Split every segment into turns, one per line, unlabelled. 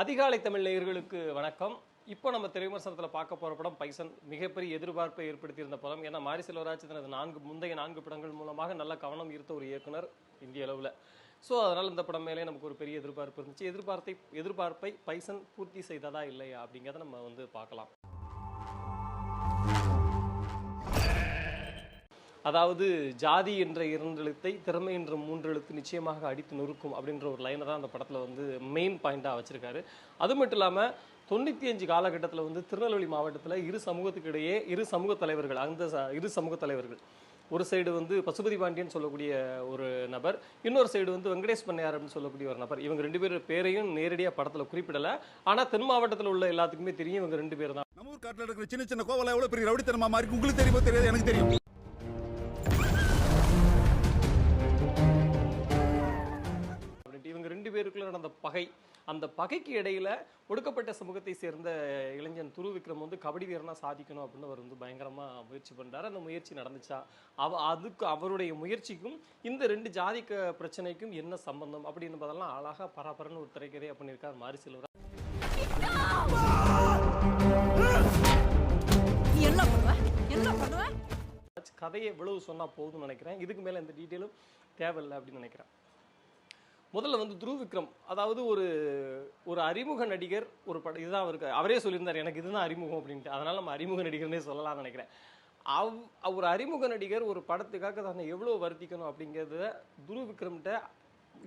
அதிகாலை தமிழ் நேயர்களுக்கு வணக்கம். இப்போ நம்ம திரைவிமர்சனத்தில் பார்க்க போகிற படம் பைசன் மிகப்பெரிய எதிர்பார்ப்பை ஏற்படுத்தியிருந்த படம். ஏன்னா மாரி செல்வராஜ் தனது நான்கு முந்தைய நான்கு படங்கள் மூலமாக நல்ல கவனம் ஈர்த்த ஒரு இயக்குனர் இந்திய அளவில். ஸோ அதனால் இந்த படம் மேலே நமக்கு ஒரு பெரிய எதிர்பார்ப்பு இருந்துச்சு. எதிர்பார்த்தை எதிர்பார்ப்பை பைசன் பூர்த்தி செய்ததா இல்லையா அப்படிங்கிறத நம்ம வந்து பார்க்கலாம். அதாவது ஜாதி என்ற இரண்டு எழுத்தை திறமை என்ற மூன்று எழுத்து நிச்சயமாக அடித்து நொறுக்கும் அப்படின்ற ஒரு லைனை தான் அந்த படத்தில் வந்து மெயின் பாயிண்டாக வச்சுருக்காரு. அது மட்டும் இல்லாமல் தொண்ணூற்றி அஞ்சு காலகட்டத்தில் வந்து திருநெல்வேலி மாவட்டத்தில் இரு சமூகத்துக்கு இடையே இரு சமூக தலைவர்கள் அந்த ச- இரு சமூக தலைவர்கள். ஒரு சைடு வந்து பசுபதி பாண்டியன் சொல்லக்கூடிய ஒரு நபர் இன்னொரு சைடு வந்து வெங்கடேஷ் பண்ணையார் அப்படின்னு சொல்லக்கூடிய ஒரு நபர். இவங்க ரெண்டு பேர் பேரையும் நேரடியாக படத்தில் குறிப்பிடலை. ஆனால் தென் மாவட்டத்தில் உள்ள எல்லாத்துக்குமே தெரியும் இவங்க ரெண்டு பேர் தான்.
நம்ம ஊர் காட்டில் இருக்கிற சின்ன சின்ன கோவலை எவ்வளோ பெரிய ரவுடித்தனமா மாதிரி உங்களுக்கு தெரியுமோ தெரியாது? எனக்கு தெரியும்.
பகை. அந்த பகைக்கு இடையில ஒடுக்கப்பட்ட சமூகத்தை சேர்ந்த இளைஞன் துரு விக்ரம் வந்து கபடி வீரனா சாதிக்கணும் அப்படின்னு அவர் வந்து பயங்கரமா முயற்சி பண்றாரு. அந்த முயற்சி நடந்துச்சா? அவ அதுக்கு அவருடைய முயற்சிக்கும் இந்த ரெண்டு ஜாதி பிரச்சனைக்கும் என்ன சம்பந்தம் அப்படின்னு பதிலாம் அழகா பரபரன்னு ஒரு திரைக்கதையா பண்ணியிருக்கார் மாரி செல்வராஜ்.
என்ன பண்ணுவ? என்ன பண்ணுவ?
கதையை இவ்வளவு சொன்னா போதும்னு நினைக்கிறேன். இதுக்கு மேல எந்த டீட்டெயிலும் தேவையில்லை அப்படின்னு நினைக்கிறேன். முதல்ல வந்து துருவ் விக்ரம் அதாவது ஒரு ஒரு அறிமுக நடிகர் ஒரு படம் இதுதான் அவருக்கு அவரே சொல்லியிருந்தார் எனக்கு இதுதான் அறிமுகம் அப்படின்ட்டு. அதனால் நம்ம அறிமுக நடிகர்னே சொல்லலாம்னு நினைக்கிறேன். அவ் ஒரு அறிமுக நடிகர் ஒரு படத்துக்காக தன்னை எவ்வளோ வருத்திக்கணும் அப்படிங்கிறத துருவ் விக்ரம்கிட்ட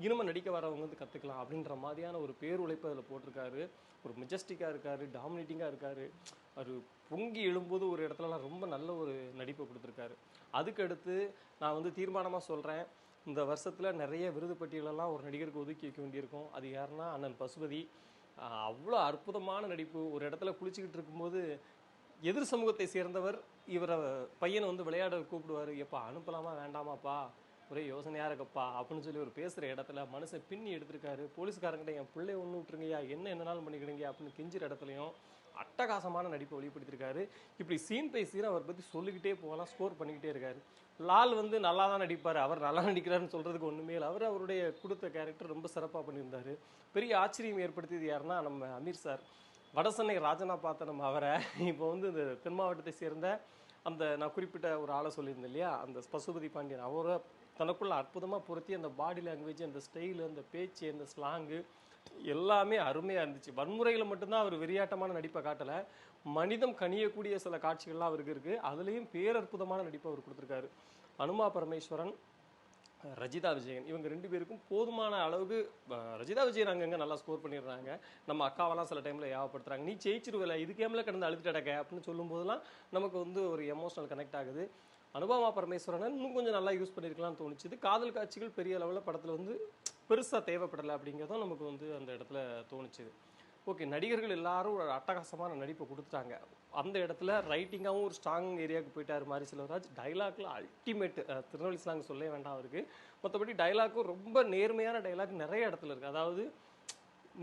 இனிமே நடிக்க வரவங்க வந்து கற்றுக்கலாம் அப்படின்ற மாதிரியான ஒரு பேர் உழைப்பு அதில் போட்டிருக்காரு. ஒரு மெஜஸ்டிக்காக இருக்காரு டாமினேட்டிங்காக இருக்காரு. அவர் பொங்கி எழும்போது ஒரு இடத்துலலாம் ரொம்ப நல்ல ஒரு நடிப்பை கொடுத்துருக்காரு. அதுக்கடுத்து நான் வந்து தீர்மானமாக சொல்கிறேன் இந்த வருஷத்தில் நிறைய விருது பட்டியலெல்லாம் ஒரு நடிகருக்கு ஒதுக்கி வைக்க வேண்டியிருக்கும். அது யாருன்னா அண்ணன் பசுபதி. அவ்வளோ அற்புதமான நடிப்பு. ஒரு இடத்துல குளிச்சுக்கிட்டு இருக்கும்போது எதிர் சமூகத்தை சேர்ந்தவர் இவரை பையனை வந்து விளையாட கூப்பிடுவார். எப்பா அனுப்பலாமா? வேண்டாமாப்பா? ஒரே யோசனையாக இருக்கப்பா? அப்படின்னு சொல்லி ஒரு பேசுகிற இடத்துல மனுஷன் பின்னி எடுத்திருக்காரு. போலீஸ்காரங்கிட்ட என் பிள்ளை ஒன்று விட்டுருங்கய்யா. என்ன என்னனாலும் பண்ணிக்கிடுங்க? அப்படின்னு கெஞ்சிற இடத்துலையும் அட்டகாசமான நடிப்பை வெளிப்படுத்தியிருக்காரு. இப்படி சீன் பை சீன் அவர் பற்றி சொல்லிக்கிட்டே போகலாம் ஸ்கோர் பண்ணிக்கிட்டே இருக்காரு. லால் வந்து நல்லா தான் நடிப்பார் அவர் நல்லா நடிக்கிறாருன்னு சொல்கிறதுக்கு ஒன்றுமே இல்லை. அவர் அவருடைய கொடுத்த கேரக்டர் ரொம்ப சிறப்பாக பண்ணியிருந்தார். பெரிய ஆச்சரியம் ஏற்படுத்தியது யாருன்னா நம்ம அமீர் சார். வடசென்னை ராஜனா பார்த்த நம்ம அவரை. இப்போ வந்து இந்த தென் மாவட்டத்தை சேர்ந்த அந்த நான் குறிப்பிட்ட ஒரு ஆளை சொல்லியிருந்தேன் இல்லையா? அந்த பசுபதி பாண்டியன். அவரை தனக்குள்ள அற்புதமாக பொருத்தி அந்த பாடி லாங்குவேஜ் அந்த ஸ்டைலு அந்த பேச்சு அந்த ஸ்லாங்கு எல்லாமே அருமையாக இருந்துச்சு. வன்முறையில் மட்டும்தான் அவர் வெறியாட்டமான நடிப்பை காட்டலை. மனிதம் கனியக்கூடிய சில காட்சிகள்லாம் அவருக்கு இருக்குது அதுலேயும் பேரற்புதமான நடிப்பை அவர் கொடுத்துருக்காரு. அனுமா பரமேஸ்வரன் ரஜிதா விஜயன் இவங்க ரெண்டு பேருக்கும் போதுமான அளவுக்கு ரஜிதா விஜயன் அங்கங்கே நல்லா ஸ்கோர் பண்ணிடுறாங்க. நம்ம அக்காவெல்லாம் சில டைமில் யாவப்படுத்துறாங்க நீ ஜெயிச்சிருவல இது கேமில் கிடந்து அழுதுட்டு அடக்க அப்படின்னு சொல்லும்போதெல்லாம் நமக்கு வந்து ஒரு எமோஷனல் கனெக்ட் ஆகுது. அனுபவமா பரமேஸ்வரனை இன்னும் கொஞ்சம் நல்லா யூஸ் பண்ணியிருக்கலாம்னு தோணுச்சுது காதல் காட்சிகள் பெரிய அளவில் படத்தில் வந்து பெருசாக தேவைப்படலை அப்படிங்கிறதும் நமக்கு வந்து அந்த இடத்துல தோணுச்சுது. ஓகே நடிகர்கள் எல்லாரும் ஒரு அட்டகாசமான நடிப்பை கொடுத்துட்டாங்க. அந்த இடத்துல ரைட்டிங்காகவும் ஒரு ஸ்ட்ராங் ஏரியாவுக்கு போயிட்டார் மாரி செல்வராஜ் டைலாக்ல அல்டிமேட் திருநெல்வேலி ஸ்லாங் சொல்லவே வேண்டாம் அவருக்கு. மற்றபடி டைலாக்கும் ரொம்ப நேர்மையான டைலாக் நிறைய இடத்துல இருக்குது அதாவது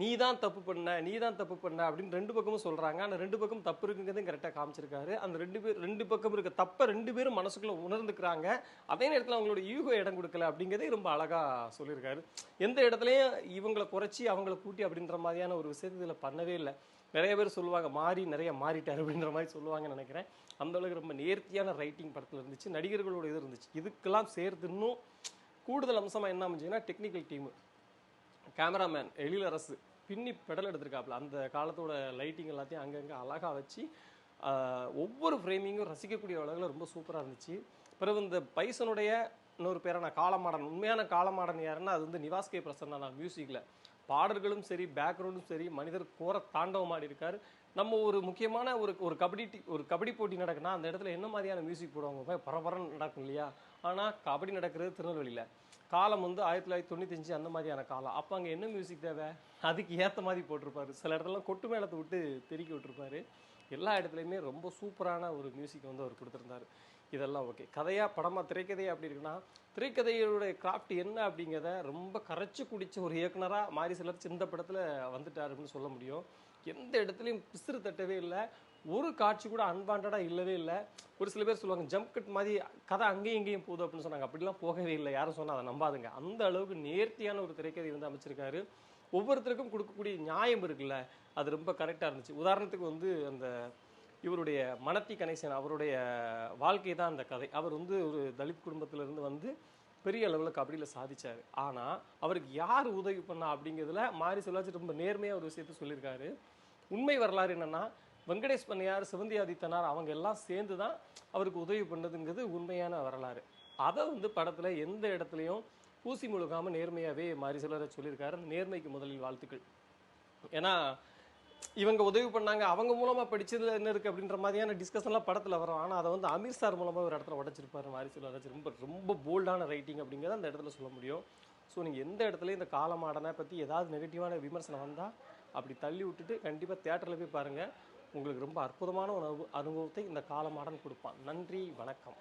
நீ தான் தப்பு பண்ண நீ தான் தப்பு பண்ண அப்படின்னு ரெண்டு பக்கமும் சொல்கிறாங்க ஆனால் ரெண்டு பக்கம் தப்பு இருக்குங்கிறதும் கரெக்டாக காமிச்சிருக்காரு. அந்த ரெண்டு பேர் ரெண்டு பக்கம் இருக்க தப்பை ரெண்டு பேரும் மனசுக்குள்ள உணர்ந்துக்கிறாங்க. அதே நேரத்தில் அவங்களோட ஈகோ இடம் கொடுக்கல அப்படிங்கிறதே ரொம்ப அழகாக சொல்லியிருக்காரு. எந்த இடத்துலையும் இவங்களை குறைச்சி அவங்கள கூட்டி அப்படின்ற மாதிரியான ஒரு விஷயத்தை இதில் பண்ணவே இல்லை. நிறைய பேர் சொல்லுவாங்க மாறி நிறைய மாறிட்டார் அப்படின்ற மாதிரி சொல்லுவாங்கன்னு நினைக்கிறேன். அந்த அளவுக்கு ரொம்ப நேர்த்தியான ரைட்டிங் படத்தில் இருந்துச்சு. நடிகர்களோட இது இருந்துச்சு. இதுக்கெல்லாம் சேர்த்து இன்னும் கூடுதல் அம்சமாக என்ன அமைஞ்சுன்னா டெக்னிக்கல் டீமு கேமராமேன் எழிலரசு பின்னி பெடல் எடுத்திருக்காப்புல. அந்த காலத்தோட லைட்டிங் எல்லாத்தையும் அங்கங்கே அழகாக வச்சு ஒவ்வொரு ஃப்ரேமிங்கும் ரசிக்கக்கூடிய அளவில் ரொம்ப சூப்பராக இருந்துச்சு. பிறகு இந்த பைசனுடைய இன்னொரு பேரான காலமாடன் உண்மையான காலமாடன் யாருன்னா அது வந்து நிவாஸ் கே பிரசன்னா நான் மியூசிக்கில் பாடல்களும் சரி பேக்ரவுண்டும் சரி மனிதர் கோர தாண்டவம் ஆடி இருக்கார். நம்ம ஒரு முக்கியமான ஒரு ஒரு கபடி ஒரு கபடி போட்டி நடக்குன்னா அந்த இடத்துல என்ன மாதிரியான மியூசிக் போடுவாங்க? பரபரன்னு நடக்கும் இல்லையா? ஆனால் கபடி நடக்கிறது திருநெல்வேலியில். காலம் வந்து ஆயிரத்தி தொள்ளாயிரத்தி தொண்ணூத்தஞ்சு அந்த மாதிரியான காலம். அப்போ அங்கே என்ன மியூசிக் தேவை? அதுக்கு ஏற்ற மாதிரி போட்டிருப்பாரு. சில இடத்துலலாம் கொட்டு மேளத்தை விட்டு தெருக்கி விட்டுருப்பாரு. எல்லா இடத்துலையுமே ரொம்ப சூப்பரான ஒரு மியூசிக் வந்து அவர் கொடுத்துருந்தாரு. இதெல்லாம் ஓகே கதையாக படமாக திரைக்கதையாக அப்படி இருக்குன்னா திரைக்கதையோட கிராஃப்ட் என்ன அப்படிங்கிறத ரொம்ப கரைச்சி குடித்த ஒரு இயக்குனராக மாரி சிலர் இந்த படத்தில் வந்துட்டார் அப்படின்னு சொல்ல முடியும். எந்த இடத்துலையும் பிசுறு தட்டவே இல்லை. ஒரு காட்சி கூட அன்வான்டாக இல்லவே இல்லை. ஒரு சில பேர் சொல்லுவாங்க ஜம்ப் கட் மாதிரி கதை அங்கேயும் இங்கேயும் போகுது அப்படின்னு சொன்னாங்க. அப்படிலாம் போகவே இல்லை. யாரும் சொன்னால் அதை நம்பாதுங்க. அந்த அளவுக்கு நேர்த்தியான ஒரு திரைக்கதை வந்து அமைச்சிருக்காரு. ஒவ்வொருத்தருக்கும் கொடுக்கக்கூடிய நியாயம் இருக்குல்ல. அது ரொம்ப கரெக்டாக இருந்துச்சு. உதாரணத்துக்கு வந்து அந்த இவருடைய மனத்தி கணேசன் அவருடைய வாழ்க்கை தான் அந்த கதை. அவர் வந்து ஒரு தலித் குடும்பத்திலேருந்து வந்து பெரிய அளவில் கபடியில் சாதிச்சார். ஆனால் அவருக்கு யார் உதவி பண்ணா அப்படிங்கிறதுல மாரி செல்வாச்சி ரொம்ப நேர்மையாக ஒரு விஷயத்த சொல்லியிருக்காரு. உண்மை வரலாறு என்னென்னா வெங்கடேஷ் பண்ணையார் சிவந்தி ஆதித்தனார் அவங்க எல்லாம் சேர்ந்து தான் அவருக்கு உதவி பண்ணதுங்கிறது உண்மையான வரலாறு. அதை வந்து படத்தில் எந்த இடத்துலையும் பூசி முழுகாமல் நேர்மையாகவே மாரி சிலரை சொல்லியிருக்காரு. அந்த நேர்மைக்கு முதலில் வாழ்த்துக்கள். ஏன்னா இவங்க உதவி பண்ணாங்க அவங்க மூலமாக படிச்சதுல என்ன இருக்குது அப்படின்ற மாதிரியான டிஸ்கஷன்லாம் படத்தில் வரும். ஆனால் அதை வந்து அமீர் சார் மூலமாக ஒரு இடத்துல உடச்சிருப்பாரு மாரி சொல்லுவாரு ரொம்ப ரொம்ப போல்டான ரைட்டிங் அப்படிங்கிறத அந்த இடத்துல சொல்ல முடியும். ஸோ நீங்கள் எந்த இடத்துலையும் இந்த காலமாடனை பற்றி ஏதாவது நெகட்டிவான விமர்சனம் வந்தால் அப்படி தள்ளி விட்டுட்டு கண்டிப்பாக தேட்டரில் போய் பாருங்கள் உங்களுக்கு ரொம்ப அற்புதமான ஒரு அனுபவத்தை இந்த காலமாடன் கொடுப்பான். நன்றி வணக்கம்.